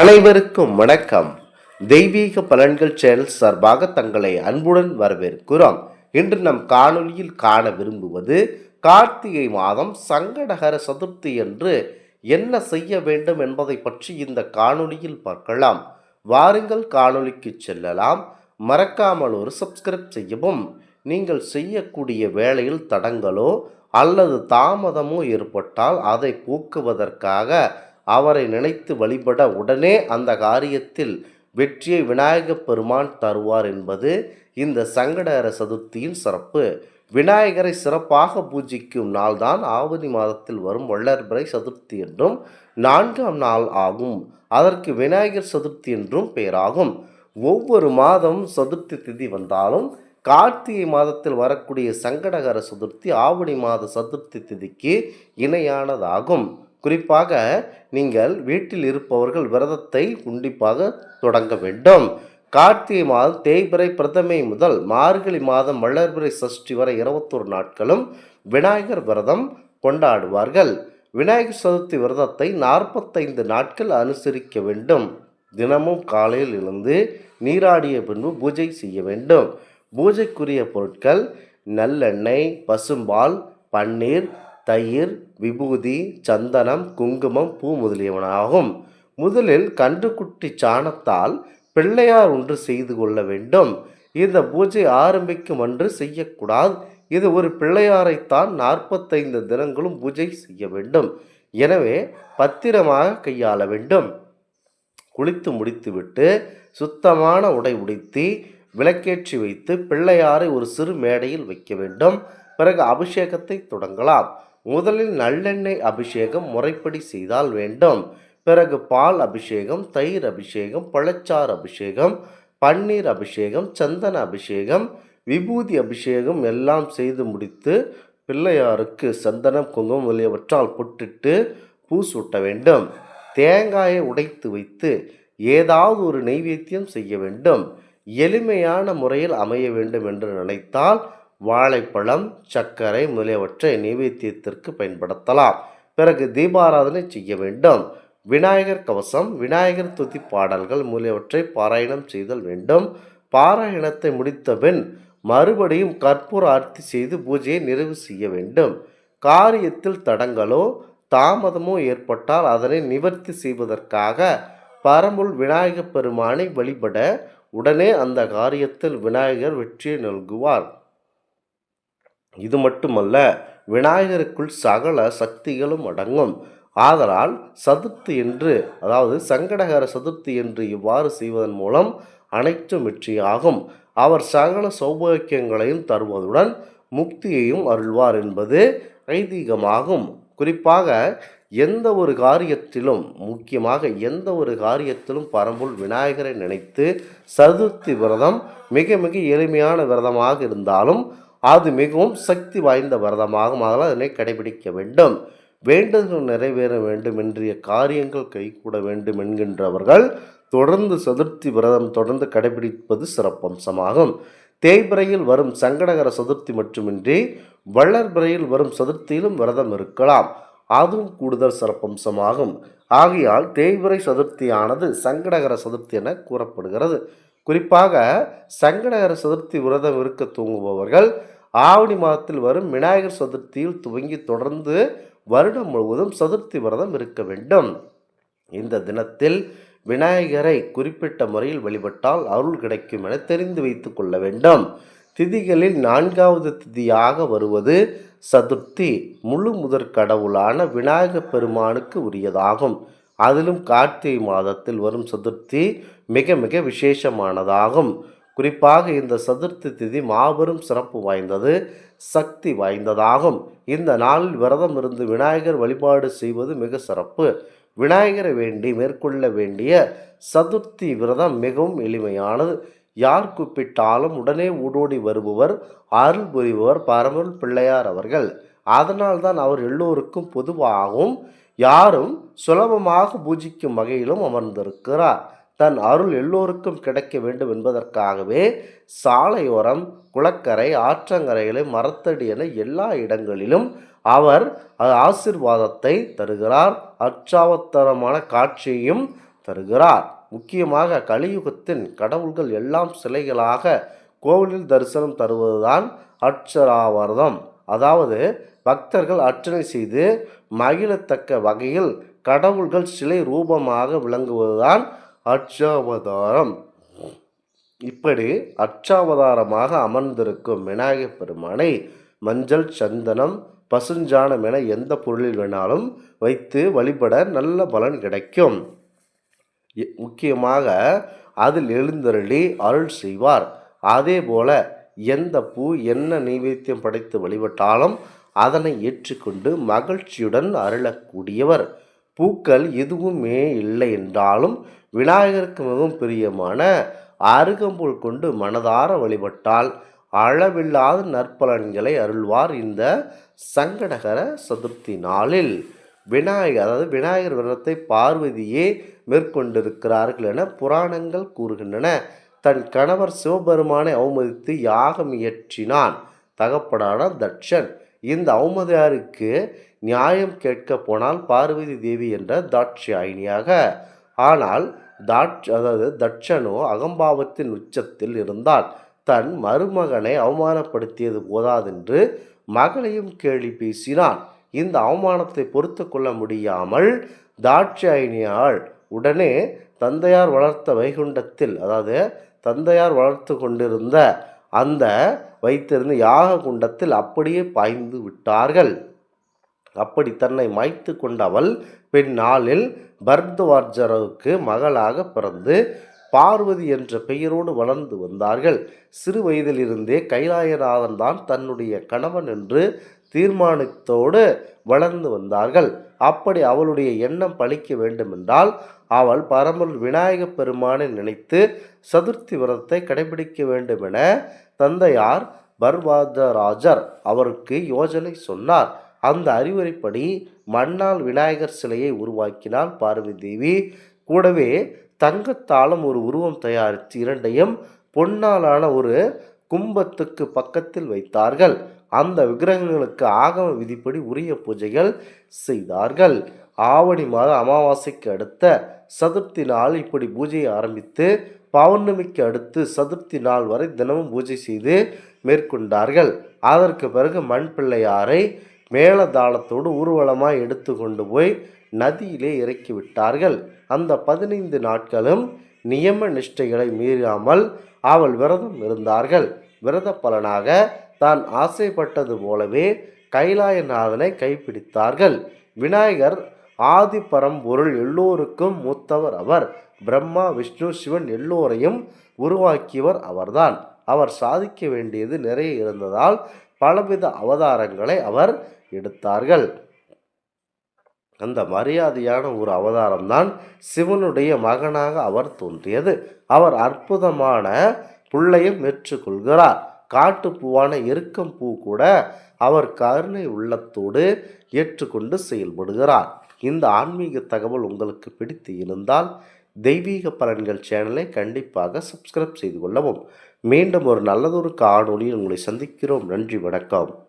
அனைவருக்கும் வணக்கம். தெய்வீக பலன்கள் சேனல் சார்பாக தங்களை அன்புடன் வரவேற்கிறோம். இன்று நம் காணொலியில் காண விரும்புவது கார்த்திகை மாதம் சங்கடகர சதுர்த்தி என்று என்ன செய்ய வேண்டும் என்பதை பற்றி இந்த காணொலியில் பார்க்கலாம். வாருங்கள் காணொளிக்கு செல்லலாம். மறக்காமல் ஒரு சப்ஸ்கிரைப் செய்யவும். நீங்கள் செய்யக்கூடிய வேலையில் தடங்களோ அல்லது தாமதமோ ஏற்பட்டால் அதை போக்குவதற்காக அவரை நினைத்து வழிபட உடனே அந்த காரியத்தில் வெற்றியை விநாயகப் பெருமான் தருவார் என்பது இந்த சங்கடகர சதுர்த்தியின் சிறப்பு. விநாயகரை சிறப்பாக பூஜிக்கும் நாள்தான் ஆவணி மாதத்தில் வரும் வள்ளர்பிறை சதுர்த்தி என்றும் நான்காம் நாள் ஆகும். அதற்கு விநாயகர் சதுர்த்தி என்றும் பெயராகும். ஒவ்வொரு மாதம் சதுர்த்தி திதி வந்தாலும் கார்த்திகை மாதத்தில் வரக்கூடிய சங்கடகர சதுர்த்தி ஆவணி மாத சதுர்த்தி திதிக்கு இணையானதாகும். குறிப்பாக நீங்கள் வீட்டில் இருப்பவர்கள் விரதத்தை கண்டிப்பாக தொடங்க வேண்டும். கார்த்திகை மாதம் தேய்பிறை பிரதமை முதல் மார்கழி மாதம் வளர்பிறை சஷ்டி வரை இருபத்தொரு நாட்களும் விநாயகர் விரதம் கொண்டாடுவார்கள். விநாயகர் சதுர்த்தி விரதத்தை நாற்பத்தைந்து நாட்கள் அனுசரிக்க வேண்டும். தினமும் காலையில் எழுந்து நீராடிய பின்பு பூஜை செய்ய வேண்டும். பூஜைக்குரிய பொருட்கள் நல்லெண்ணெய் பசும்பால் பன்னீர் தயிர் விபூதி சந்தனம் குங்குமம் பூ முதலியவனாகும். முதலில் கன்றுக்குட்டி சாணத்தால் பிள்ளையார் ஒன்று செய்து கொள்ள வேண்டும். இந்த பூஜை ஆரம்பிக்கும் அன்று செய்யக்கூடாது. இது ஒரு பிள்ளையாரைத்தான் நாற்பத்தைந்து தினங்களும் பூஜை செய்ய வேண்டும். எனவே பத்திரமாக கையாள வேண்டும். குளித்து முடித்துவிட்டு சுத்தமான உடை உடுத்தி விளக்கேற்றி வைத்து பிள்ளையாரை ஒரு சிறு மேடையில் வைக்க வேண்டும். பிறகு அபிஷேகத்தை தொடங்கலாம். முதலில் நல்லெண்ணெய் அபிஷேகம் முறைப்படி செய்தால் வேண்டும். பிறகு பால் அபிஷேகம் தயிர் அபிஷேகம் பழச்சாறு அபிஷேகம் பன்னீர் அபிஷேகம் சந்தன அபிஷேகம் விபூதி அபிஷேகம் எல்லாம் செய்து முடித்து பிள்ளையாருக்கு சந்தனம் குங்குமம் முதலியவற்றால் பொட்டிட்டு பூ சூட்ட வேண்டும். தேங்காயை உடைத்து வைத்து ஏதாவது ஒரு நெய்வேத்தியம் செய்ய வேண்டும். எளிமையான முறையில் அமைய வேண்டும் என்று நினைத்தால் வாழைப்பழம் சர்க்கரை முதலியவற்றை நைவேத்தியத்திற்கு பயன்படுத்தலாம். பிறகு தீபாராதனை செய்ய வேண்டும். விநாயகர் கவசம் விநாயகர் துதி பாடல்கள் முதலியவற்றை பாராயணம் செய்தல் வேண்டும். பாராயணத்தை முடித்தபின் மறுபடியும் கற்பூர ஆர்த்தி செய்து பூஜையை நிறைவு செய்ய வேண்டும். காரியத்தில் தடங்களோ தாமதமோ ஏற்பட்டால் அதனை நிவர்த்தி செய்வதற்காக பரம்புல் விநாயகப் பெருமானை வழிபட உடனே அந்த காரியத்தில் விநாயகர் வெற்றியை நல்குவார். இது மட்டுமல்ல விநாயகருக்குள் சகல சக்திகளும் அடங்கும். ஆதலால் சதுர்த்தி என்று அதாவது சங்கடகர சதுர்த்தி என்று இவ்வாறு செய்வதன் மூலம் அனைத்தும் வெற்றியாகும். அவர் சகல சௌபாக்கியங்களையும் தருவதுடன் முக்தியையும் அருள்வார் என்பது ஐதீகமாகும். குறிப்பாக எந்த ஒரு காரியத்திலும் முக்கியமாக எந்த ஒரு காரியத்திலும் பரம்புல் விநாயகரை நினைத்து சதுர்த்தி விரதம் மிக மிக எளிமையான விரதமாக இருந்தாலும் அது மிகவும் சக்தி வாய்ந்த விரதமாகும் அதனால் அதனை கடைபிடிக்க வேண்டும். வேண்டுதல் நிறைவேற வேண்டும். என்ற காரியங்கள் கைகூட வேண்டும் என்கின்றவர்கள் தொடர்ந்து சதுர்த்தி விரதம் தொடர்ந்து கடைபிடிப்பது சிறப்பம்சமாகும். தேய்பிறையில் வரும் சங்கடகர சதுர்த்தி மட்டுமின்றி வள்ளர்பிறையில் வரும் சதுர்த்தியிலும் விரதம் இருக்கலாம். அதுவும் கூடுதல் சிறப்பம்சமாகும். ஆகையால் தேய்பிறை சதுர்த்தியானது சங்கடகர சதுர்த்தி என கூறப்படுகிறது. குறிப்பாக சங்கடகர சதுர்த்தி விரதம் இருக்க தூங்குபவர்கள் ஆவணி மாதத்தில் வரும் விநாயகர் சதுர்த்தியில் துவங்கி தொடர்ந்து வருடம் முழுவதும் சதுர்த்தி விரதம் இருக்க வேண்டும். இந்த தினத்தில் விநாயகரை குறிப்பிட்ட முறையில் வழிபட்டால் அருள் கிடைக்கும் என தெரிந்து வைத்துக் கொள்ள வேண்டும். திதிகளில் நான்காவது திதியாக வருவது சதுர்த்தி. முழு முதற் கடவுளான விநாயகப் பெருமானுக்கு உரியதாகும். அதிலும் கார்த்திகை மாதத்தில் வரும் சதுர்த்தி மிக மிக விசேஷமானதாகும். குறிப்பாக இந்த சதுர்த்தி திதி மாபெரும் சிறப்பு வாய்ந்தது சக்தி வாய்ந்ததாகும். இந்த நாளில் விரதம் இருந்து விநாயகர் வழிபாடு செய்வது மிக சிறப்பு. விநாயகரை வேண்டி மேற்கொள்ள வேண்டிய சதுர்த்தி விரதம் மிகவும் எளிமையானது. யார் கூப்பிட்டாலும் உடனே ஊடோடி வருபவர் அருள் புரிபவர் பரமருள் பிள்ளையார் அவர்கள். அதனால்தான் அவர் எல்லோருக்கும் பொதுவாகவும் யாரும் சுலபமாக பூஜிக்கும் வகையிலும் அமர்ந்திருக்கிறார். தன் அருள் எல்லோருக்கும் கிடைக்க வேண்டும் என்பதற்காகவே சாலையோரம் குளக்கரை ஆற்றங்கரைகளை மரத்தடி என எல்லா இடங்களிலும் அவர் ஆசிர்வாதத்தை தருகிறார். அச்சாவத்தரமான காட்சியையும் தருகிறார். முக்கியமாக கலியுகத்தின் கடவுள்கள் எல்லாம் சிலைகளாக கோவிலில் தரிசனம் தருவதுதான் அட்சராவர்தம். அதாவது பக்தர்கள் அர்ச்சனை செய்து மகிழத்தக்க வகையில் கடவுள்கள் சிலை ரூபமாக விளங்குவதுதான் அர்ச்சாவதாரம். இப்படி அர்ச்சாவதாரமாக அமர்ந்திருக்கும் விநாயகப் பெருமானை மஞ்சள் சந்தனம் பசுஞ்சாணம் என எந்த பொருளில் வேணாலும் வைத்து வழிபட நல்ல பலன் கிடைக்கும். முக்கியமாக அதில் எழுந்தருளி அருள் செய்வார். அதே போல எந்த பூ என்ன நைவேத்தியம் படைத்து வழிபட்டாலும் அதனை ஏற்றுக்கொண்டு மகிழ்ச்சியுடன் அருளக்கூடியவர். பூக்கள் எதுவுமே இல்லை என்றாலும் விநாயகருக்கு மிகவும் பிரியமான அருகம்புல் கொண்டு மனதார வழிபட்டால் அளவில்லாத நற்பலன்களை அருள்வார் இந்த சங்கடகர சதுர்த்தி நாளில். விநாயகர் அதாவது விநாயகர் விரதத்தை பார்வதியே மேற்கொண்டிருக்கிறார்கள் என புராணங்கள் கூறுகின்றன. தன் கணவர் சிவபெருமானை அவமதித்து யாகம் இயற்றினான். தகப்படான தட்சன். இந்த அவமதியாருக்கு நியாயம் கேட்க போனால் பார்வதி தேவி என்ற தாட்சியாயினியாக ஆனால் தாட்ச அதாவது தட்சனோ அகம்பாவத்தின் உச்சத்தில் இருந்தால் தன் மருமகனை அவமானப்படுத்தியது போதாதென்று மகளையும் கேள்வி பேசினான். இந்த அவமானத்தை பொறுத்து கொள்ள முடியாமல் தாட்சாயினியாள் உடனே தந்தையார் வளர்த்த வைகுண்டத்தில் அதாவது தந்தையார் வளர்த்து கொண்டிருந்த அந்த வைத்திருந்த யாக குண்டத்தில் அப்படியே பாய்ந்து விட்டார்கள். அப்படி தன்னை மாய்த்து கொண்ட அவள் பின்னாளில் பரத்வாஜருக்கு மகளாக பிறந்து பார்வதி என்ற பெயரோடு வளர்ந்து வந்தார்கள். சிறு வயதிலிருந்தே கைலாயநாதன் தான் தன்னுடைய கணவன் என்று தீர்மானத்தோடு வளர்ந்து வந்தார்கள். அப்படி அவளுடைய எண்ணம் பழிக்க வேண்டுமென்றால் அவள் பரமல் விநாயகப் பெருமானை நினைத்து சதுர்த்தி விரதத்தை கடைபிடிக்க வேண்டுமென தந்தையார் பர்வாதராஜர் அவருக்கு யோஜனை சொன்னார். அந்த அறிவுரைப்படி மண்ணால் விநாயகர் சிலையை உருவாக்கினாள் பார்வதி தேவி. கூடவே தங்கத்தாலும் ஒரு உருவம் தயாரித்து இரண்டையும் பொன்னாலான ஒரு கும்பத்துக்கு பக்கத்தில் வைத்தார்கள். அந்த விக்கிரகங்களுக்கு ஆகம விதிப்படி உரிய பூஜைகள் செய்தார்கள். ஆவணி மாத அமாவாசைக்கு அடுத்த சதுர்த்தி நாள் இப்படி பூஜையை ஆரம்பித்து பௌர்ணமிக்கு அடுத்து சதுர்த்தி நாள் வரை தினமும் பூஜை செய்து மேற்கொண்டார்கள். அதற்கு பிறகு மண் பிள்ளையாரை மேளதாளத்தோடு ஊர்வலமாக எடுத்து கொண்டு போய் நதியிலே இறக்கி விட்டார்கள் அந்த பதினைந்து நாட்களும் நியம நிஷ்டைகளை மீறாமல் அவள் விரதம் இருந்தார்கள். விரத பலனாக தான் ஆசைப்பட்டது போலவே கைலாயநாதனை கைப்பிடித்தார்கள். விநாயகர் ஆதி பரம்பொருள் எல்லோருக்கும் மூத்தவர் அவர். பிரம்மா விஷ்ணு சிவன் எல்லோரையும் உருவாக்கியவர் அவர்தான். அவர் சாதிக்க வேண்டியது நிறைய இருந்ததால் பலவித அவதாரங்களை அவர் எடுத்தார்கள். அந்த மரியாதையான ஒரு அவதாரம்தான் சிவனுடைய மகனாக அவர் தோன்றியது. அவர் அற்புதமான புள்ளையும் ஏற்றுக்கொள்கிறார். காட்டுப்பூவான எருக்கம் பூ கூட அவர் கருணை உள்ளத்தோடு ஏற்றுக்கொண்டு செயல்படுகிறார். இந்த ஆன்மீக தகவல் உங்களுக்கு பிடித்து இருந்தால் தெய்வீக பலன்கள் சேனலை கண்டிப்பாக சப்ஸ்கிரைப் செய்து கொள்ளவும். மீண்டும் ஒரு நல்லதொரு காணொளியில் உங்களை சந்திக்கிறோம். நன்றி வணக்கம்.